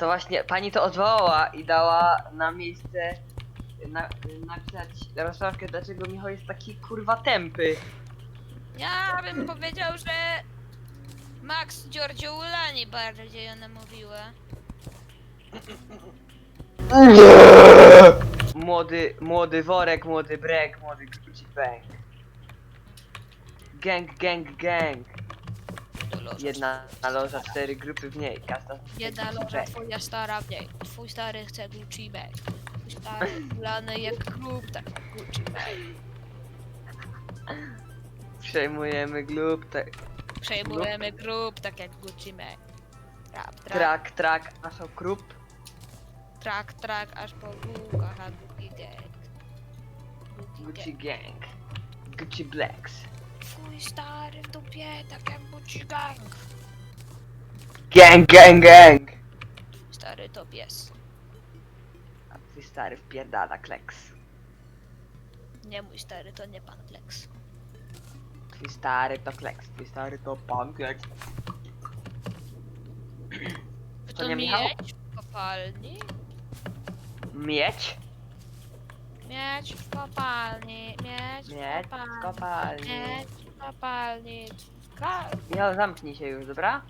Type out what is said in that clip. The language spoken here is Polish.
To właśnie pani to odwołała i dała na miejsce na, napisać rozprawkę, dlaczego Michał jest taki kurwa tępy. Ja bym powiedział, że Max Giorgio Ulani bardziej one mówiły. Młody, młody worek, młody brek, młody Gucci bang. Gang, gang, gang. Loża. Jedna loża, cztery grupy w niej. Każda Jedna loża, twoja stara w niej. Twój stary chce Gucci bag. Twój stary ulany jak klub, tak jak Gucci bag. Przejmujemy klub, tak. Przejmujemy grup, tak jak Gucci bag. Trap, trap, Trak, trak, naszą krup. trak, trak, aż po Gu, kocha Gucci gang. Gucci Gucci gang. Gucci blacks. Stary w dupie, tak jak Gucci gang. Gang, gang, gang. Stary to pies. A twój stary wpierdala kleks. Nie mój stary, to nie pan Flex. Twój stary to kleks, twój stary to pan kleks. Czy To to nie Michał? mieć w kopalni? Mieć? Mieć w kopalni, mieć Mieć w kopalni, w kopalni. mieć w kopalni. Ka- zamknij się już, dobra?